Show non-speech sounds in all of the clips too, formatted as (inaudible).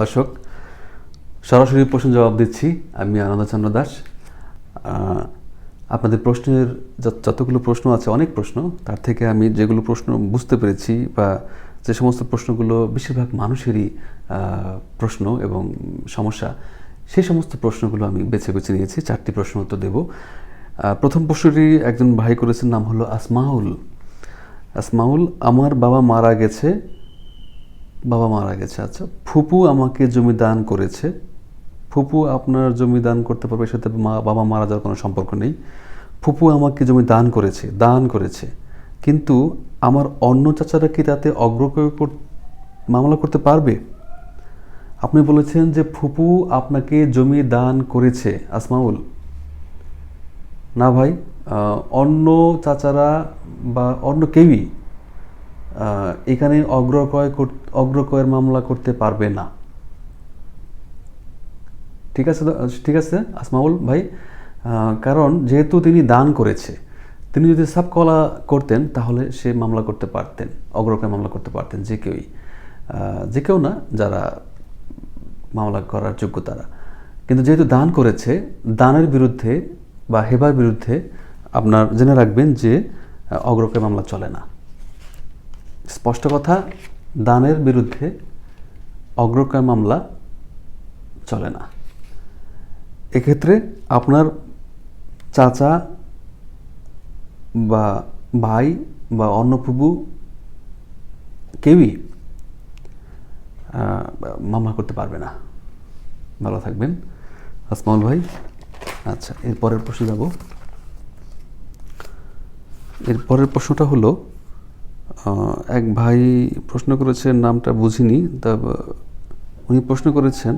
দর্শক, সরাসরি প্রশ্ন জবাব দিচ্ছি আমি আনন্দচন্দ্র দাস। আপনাদের প্রশ্নের যতগুলো প্রশ্ন আছে, অনেক প্রশ্ন, তার থেকে আমি যেগুলো প্রশ্ন বুঝতে পেরেছি বা যে সমস্ত প্রশ্নগুলো বেশিরভাগ মানুষেরই প্রশ্ন এবং সমস্যা, সেই সমস্ত প্রশ্নগুলো আমি বেছে বেছে নিয়েছি, চারটি প্রশ্ন উত্তর দেব। প্রথম প্রশ্নটি একজন ভাই করেছেন, নাম হলো আসমাউল। আসমাউল, আমার বাবা মারা গেছে বাবা মারা গেছে। আচ্ছা ফুপু আমাকে জমি দান করেছে। ফুপু আপনার জমি দান করতে পারবে সাথে মা, বাবা মারা যাওয়ার কোনো সম্পর্ক নেই। ফুপু আমাকে জমি দান করেছে দান করেছে। কিন্তু আমার অন্য চাচারা কি তাতে অগ্রক্রয় কর- মামলা করতে পারবে? আপনি বলেছেন যে ফুপু আপনাকে জমি দান করেছে, আসমাউল। না ভাই অন্য চাচারা বা অন্য কেউই এখানে অগ্রক্রয় কর- অগ্রক্রয়ের মামলা করতে পারবে না। ঠিক আছে ঠিক আছে, আসমাউল ভাই? কারণ যেহেতু তিনি দান করেছে, তিনি যদি সাবকলা করতেন, তাহলে সে মামলা করতে পারতেন, অগ্রক্রয় মামলা করতে পারতেন, যে কেউই। যে কেউ না, যারা মামলা করার যোগ্য তারা। কিন্তু যেহেতু দান করেছে, দানের বিরুদ্ধে বা হেবার বিরুদ্ধে আপনার জেনে রাখবেন যে অগ্রক্রয় মামলা চলে না। স্পষ্ট কথা, দানের বিরুদ্ধে অগ্রক্রয় মামলা চলে না। এক্ষেত্রে আপনার চাচা বা ভাই বা ফুবু কেউই মামলা করতে পারবে না। ভালো থাকবেন। আসমাউল ভাই আচ্ছা এর পরের প্রশ্ন যাব। এর পরের প্রশ্নটা হলো এক ভাই প্রশ্ন করেছেন, নামটা বুঝিনি, তা উনি প্রশ্ন করেছেন,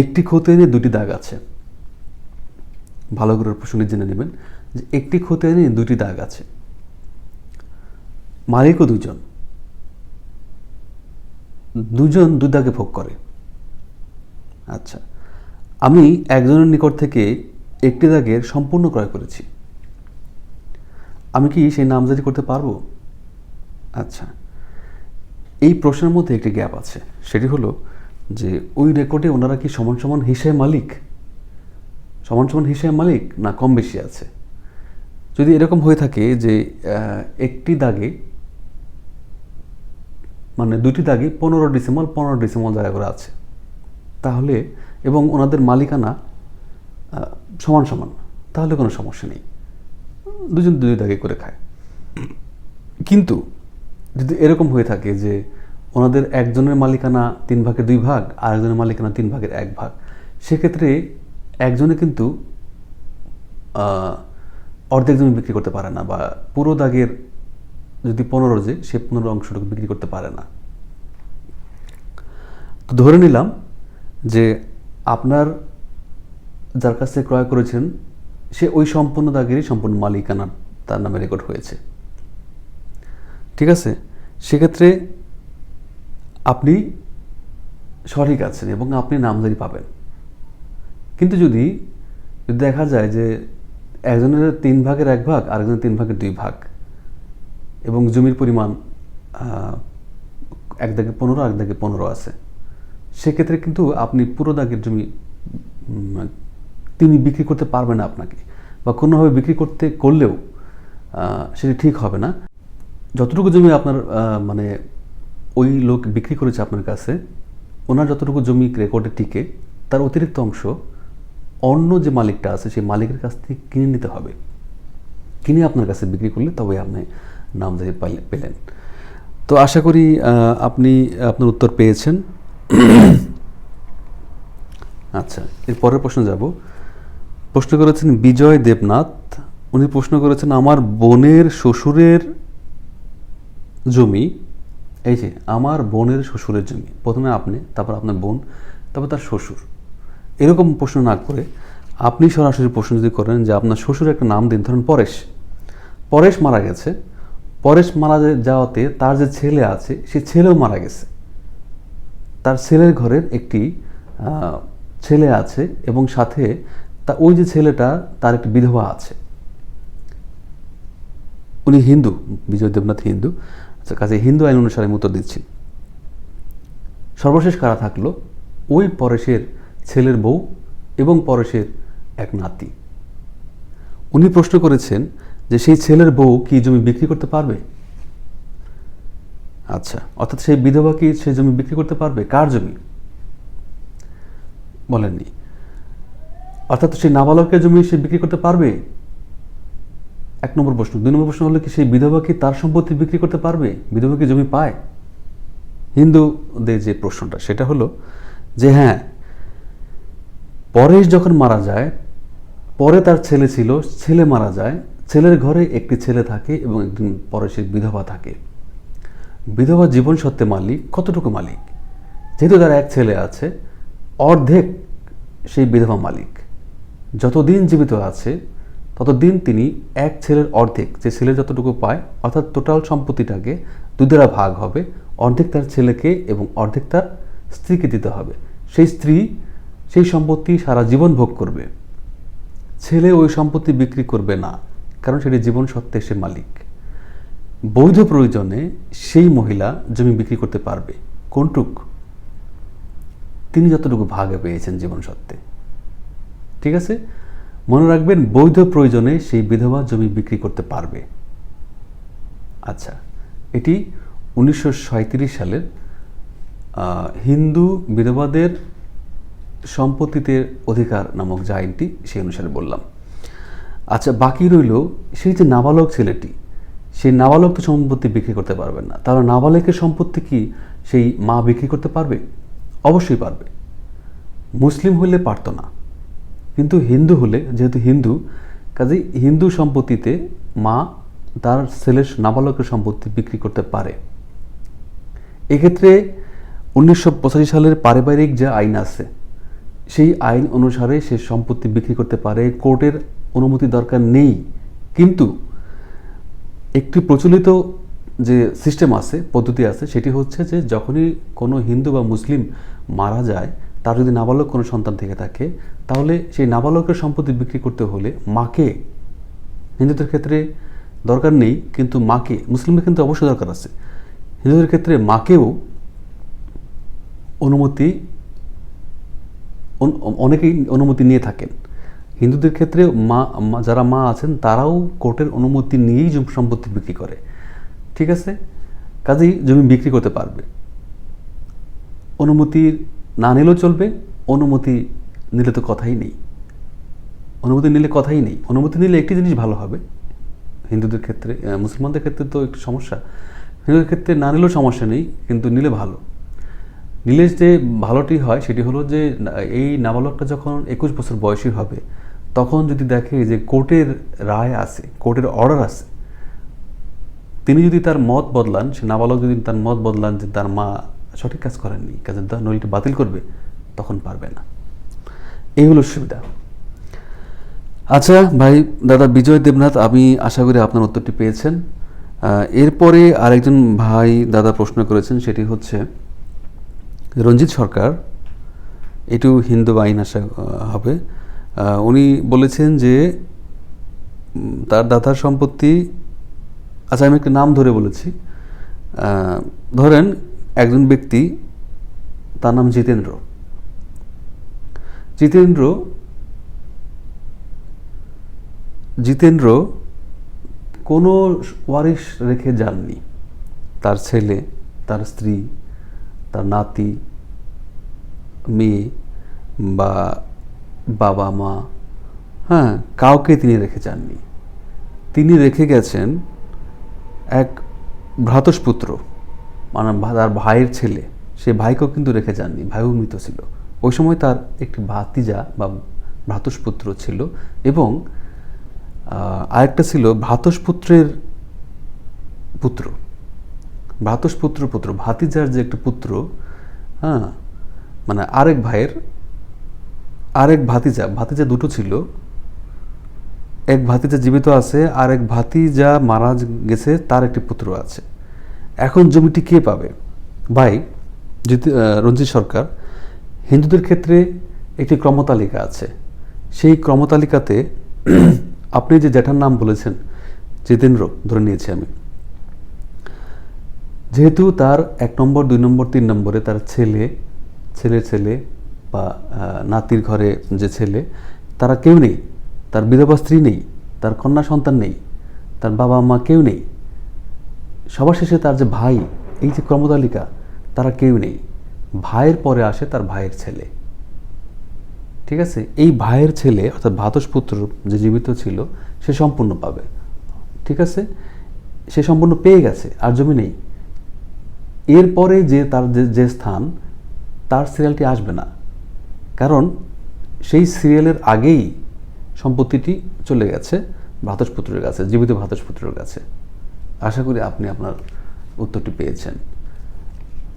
একটি খতিয়ানে দুটি দাগ আছে। ভালো করে প্রশ্নটি জেনে নেবেন, যে একটি খতিয়ানে দুটি দাগ আছে। মালিকও দুজন দুজন দুই দাগে ভোগ করে। আচ্ছা আমি একজনের নিকট থেকে একটি দাগের সম্পূর্ণ ক্রয় করেছি। আমি কি সেই নামজারি করতে পারব? আচ্ছা এই প্রশ্নের মধ্যে একটি গ্যাপ আছে। সেটি হলো যে ওই রেকর্ডে ওনারা কি সমান সমান হিসেবে মালিক? সমান সমান হিসেবে মালিক না কম বেশি আছে? যদি এরকম হয়ে থাকে যে একটি দাগে মানে দুটি দাগে পনেরো ডিসেম্বর পনেরো ডিসেম্বর জায়গা করে আছে। তাহলে, এবং ওনাদের মালিকানা সমান সমান, তাহলে কোনো সমস্যা নেই। দুজন দুই দাগে করে খায়। কিন্তু যদি এরকম হয়ে থাকে যে ওনাদের একজনের মালিকানা তিন ভাগের দুই ভাগ আর একজনের মালিকানা তিন ভাগের এক ভাগ, সেক্ষেত্রে একজনে কিন্তু অর্ধেক জমি বিক্রি করতে পারে না বা পুরো দাগের যদি পনেরো যে, সে পনেরো অংশটুকু বিক্রি করতে পারে না। তো ধরে নিলাম যে আপনার যার কাছ থেকে ক্রয় করেছেন সে ওই সম্পূর্ণ দাগেরই সম্পূর্ণ মালিকানা তার নামে রেকর্ড হয়েছে। ঠিক আছে? সেক্ষেত্রে আপনি সঠিক আছেন এবং আপনি নামজারি পাবেন। কিন্তু যদি দেখা যায় যে একজনের তিন ভাগের এক ভাগ, আরেকজনের তিন ভাগের দুই ভাগ, এবং জমির পরিমাণ এক দাগে পনেরো এক দাগে পনেরো আছে, সেক্ষেত্রে কিন্তু আপনি পুরো দাগের জমি তিনি বিক্রি করতে পারবেন না আপনাকে বা কোনোভাবে বিক্রি করতে করলেও সেটি ঠিক হবে না। যতটুকু জমি আপনার মানে ওই লোক বিক্রি করেছে আপনার কাছে, ওনার যতটুকু জমি রেকর্ডে টিকে, তার অতিরিক্ত অংশ অন্য যে মালিকটা আছে, সেই মালিকের কাছ থেকে কিনে নিতে হবে। কিনে আপনার কাছে বিক্রি করলে তবে আপনি নামজারি পেলেন। তো আশা করি আপনি আপনার উত্তর পেয়েছেন। আচ্ছা এর পরের প্রশ্ন যাব। প্রশ্ন করেছেন বিজয় দেবনাথ। উনি প্রশ্ন করেছেন, আমার বোনের শ্বশুরের জমি, এই যে আমার বোনের শ্বশুরের জমি, প্রথমে আপনি, তারপর আপনার বোন, তারপর তার শ্বশুর। এরকম প্রশ্ন না করে আপনি সরাসরি প্রশ্ন যদি করেন যে আপনার শ্বশুর একটা নাম দিন, ধরুন পরেশ। পরেশ মারা গেছে। পরেশ মারা যাওয়াতে তার যে ছেলে আছে, সে ছেলেও মারা গেছে। তার ছেলের ঘরের একটি ছেলে আছে এবং সাথে তা ওই যে ছেলেটা, তার একটি বিধবা আছে। উনি হিন্দু, বিজয় দেবনাথ হিন্দু। আচ্ছা কাজে হিন্দু আইন অনুসারে আমি উত্তর দিচ্ছি। সর্বশেষ কারা থাকল? ওই পরেশের ছেলের বউ এবং পরেশের এক নাতি। উনি প্রশ্ন করেছেন যে সেই ছেলের বউ কি জমি বিক্রি করতে পারবে? আচ্ছা অর্থাৎ সেই বিধবা কি সেই জমি বিক্রি করতে পারবে? কার জমি? বলেননি। অর্থাৎ সেই নাবালকের জমি সে বিক্রি করতে পারবে? এক নম্বর প্রশ্ন। দুই নম্বর প্রশ্ন হলো কি, সেই বিধবা কি তার সম্পত্তি বিক্রি করতে পারবে? বিধবা কি জমি পায়? হিন্দুদের যে প্রশ্নটা, সেটা হলো যে হ্যাঁ পরেশ যখন মারা যায়, পরে তার ছেলে ছিল, ছেলে মারা যায়, ছেলের ঘরে একটি ছেলে থাকে এবং একদিন পরেশের বিধবা থাকে। বিধবা জীবন সত্ত্বে মালিক, কতটুকু মালিক? যেহেতু তার এক ছেলে আছে, অর্ধেক সেই বিধবা মালিক। যতদিন জীবিত আছে, ততদিন তিনি এক ছেলের অর্ধেক যে ছেলে যতটুকু পায়, অর্থাৎ টোটাল সম্পত্তিটাকে দুধেরা ভাগ হবে, অর্ধেক তার ছেলেকে এবং অর্ধেক তার স্ত্রীকে দিতে হবে। সেই স্ত্রী সেই সম্পত্তি সারা জীবন ভোগ করবে। ছেলে ওই সম্পত্তি বিক্রি করবে না, কারণ সেটি জীবন সত্ত্বে সে মালিক। বৈধ প্রয়োজনে সেই মহিলা জমি বিক্রি করতে পারবে। কোনটুক? তিনি যতটুকু ভাগে পেয়েছেন জীবন সত্ত্বে ঠিক আছে? মনে রাখবেন, বৈধ প্রয়োজনে সেই বিধবা জমি বিক্রি করতে পারবে। আচ্ছা এটি উনিশশো সালের হিন্দু বিধবাদের সম্পত্তিতে অধিকার নামক যে আইনটি, সেই অনুসারে বললাম। আচ্ছা বাকি রইল সেই যে নাবালক ছেলেটি, সেই নাবালক তো সম্পত্তি বিক্রি করতে পারবেন না। তাহলে নাবালকের সম্পত্তি কি সেই মা বিক্রি করতে পারবে? অবশ্যই পারবে। মুসলিম হইলে পারতো না। কিন্তু হিন্দু হলে, যেহেতু হিন্দু, কাজেই হিন্দু সম্পত্তিতে মা তার ছেলের নাবালকের সম্পত্তি বিক্রি করতে পারে। এক্ষেত্রে উনিশশো পঁচাশি সালের পারিবারিক যে আইন আছে, সেই আইন অনুসারে সে সম্পত্তি বিক্রি করতে পারে। কোর্টের অনুমতি দরকার নেই। কিন্তু একটি প্রচলিত যে সিস্টেম আছে, পদ্ধতি আছে, সেটি হচ্ছে যে যখনই কোনো হিন্দু বা মুসলিম মারা যায় তার যদি নাবালক কোনো সন্তান থেকে থাকে, তাহলে সেই নাবালকের সম্পত্তি বিক্রি করতে হলে মাকে, হিন্দুদের ক্ষেত্রে দরকার নেই, কিন্তু মাকে, মুসলিমদের কিন্তু অবশ্যই দরকার আছে। হিন্দুদের ক্ষেত্রে মাকেও অনুমতি অনেকেই অনুমতি নিয়ে থাকেন। হিন্দুদের ক্ষেত্রে মা যারা মা আছেন, তারাও কোর্টের অনুমতি নিয়েই সম্পত্তি বিক্রি করে। ঠিক আছে? কাজেই জমি বিক্রি করতে পারবে। অনুমতি না নিলেও চলবে, অনুমতি নিলে তো কথাই নেই। অনুমতি নিলে কথাই নেই। অনুমতি নিলে একটি জিনিস ভালো হবে। হিন্দুদের ক্ষেত্রে মুসলমানদের ক্ষেত্রে তো একটু সমস্যা। হিন্দুদের ক্ষেত্রে না নিলেও সমস্যা নেই, কিন্তু নিলে ভালো। নিলে যে ভালোটি হয়, সেটি হলো যে, এই নাবালকটা যখন একুশ বছর বয়সী হবে, তখন যদি দেখে যে কোর্টের রায় আছে, কোর্টের অর্ডার আছে, তিনি যদি তার মত বদলান, সে নাবালক যদি তার মত বদলান যে তার মা সঠিক কাজ করেননি, কাজের তার নলিটা বাতিল করবে, তখন পারবে না। এই হলো সুবিধা। আচ্ছা ভাই, দাদা বিজয় দেবনাথ, আমি আশা করি আপনার উত্তরটি পেয়েছেন। এরপরে আরেকজন ভাই দাদা প্রশ্ন করেছেন, সেটি হচ্ছে, রঞ্জিত সরকার, এটু হিন্দু আইন আশা হবে। উনি বলেছেন যে তার দাদার সম্পত্তি আচ্ছা আমি একটা নাম ধরে বলেছি। ধরেন একজন ব্যক্তি, তার নাম জিতেন্দ্র। জিতেন্দ্র জিতেন্দ্র কোনো ওয়ারিশ রেখে যাননি। তার ছেলে, তার স্ত্রী, তার নাতি, মেয়ে বা বাবা, মা হ্যাঁ কাউকে তিনি রেখে যাননি। তিনি রেখে গেছেন এক ভ্রাতস্পুত্র মানে তার ভাইয়ের ছেলে, সে ভাইকেও কিন্তু রেখে যাননি, ভাইও মৃত ছিল। ওই সময় তার একটি ভাতিজা বা ভ্রাতস্পুত্র ছিল এবং আরেকটা ছিল ভ্রাতস্পুত্রের পুত্র। ভ্রাতস্পুত্র পুত্র, ভাতিজার যে একটা পুত্র হ্যাঁ মানে আরেক ভাইয়ের, আরেক ভাতিজা ভাতিজা দুটো ছিল। এক ভাতিজা জীবিত আছে আর এক ভাতিজা মারা গেছে, তার একটি পুত্র আছে। এখন জমিটি কে পাবে? ভাই, জিত রঞ্জিত সরকার, হিন্দুদের ক্ষেত্রে একটি ক্রমতালিকা আছে। সেই ক্রমতালিকাতে (clears throat) আপনি যে জ্যাঠার নাম বলেছেন, জিতেন্দ্র, ধরে নিয়েছি আমি। যেহেতু তার এক নম্বর, দুই নম্বর, তিন নম্বরে তার ছেলে ছেলের ছেলে বা নাতির ঘরে যে ছেলে, তারা কেউ নেই। তার বিধবা স্ত্রী নেই, তার কন্যা সন্তান নেই, তার বাবা মা কেউ নেই। সবার শেষে তার যে ভাই, এই যে ক্রমতালিকা, তারা কেউ নেই। ভাইয়ের পরে আসে তার ভাইয়ের ছেলে। ঠিক আছে? এই ভাইয়ের ছেলে, অর্থাৎ ভাতসপুত্র যে জীবিত ছিল, সে সম্পূর্ণ পাবে। ঠিক আছে? সে সম্পূর্ণ পেয়ে গেছে, আর জমি নেই। এরপরে যে তার যে স্থান, তার সিরিয়ালটি আসবে না। কারণ সেই সিরিয়ালের আগেই সম্পত্তিটি চলে গেছে ভাতসপুত্রের কাছে, জীবিত ভাতসপুত্রের কাছে। আশা করি আপনি আপনার উত্তরটি পেয়েছেন।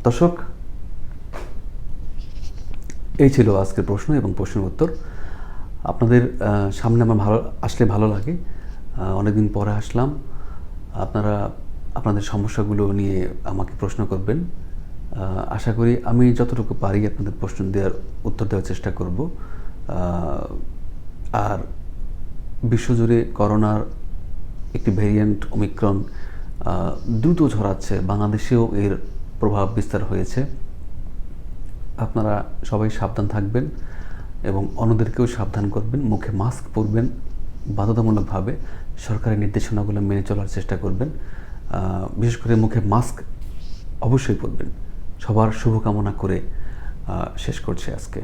দর্শক, এই ছিল আজকের প্রশ্ন এবং প্রশ্নের উত্তর। আপনাদের সামনে আমার ভালো, আসলে ভালো লাগে। অনেকদিন পরে আসলাম। আপনারা, আপনাদের সমস্যাগুলো নিয়ে আমাকে প্রশ্ন করবেন। আশা করি আমি যতটুকু পারি আপনাদের প্রশ্ন দেওয়ার উত্তর দেওয়ার চেষ্টা করব। আর বিশ্বজুড়ে করোনার একটি ভেরিয়েন্ট ওমিক্রন দ্রুত ছড়াচ্ছে। বাংলাদেশেও এর প্রভাব বিস্তার হয়েছে। আপনারা সবাই সাবধান থাকবেন এবং অন্যদেরকেও সাবধান করবেন। মুখে মাস্ক পরবেন বাধ্যতামূলকভাবে। সরকারি নির্দেশনাগুলো মেনে চলার চেষ্টা করবেন। বিশেষ করে মুখে মাস্ক অবশ্যই পরবেন। সবার শুভকামনা করে শেষ করছে আজকে।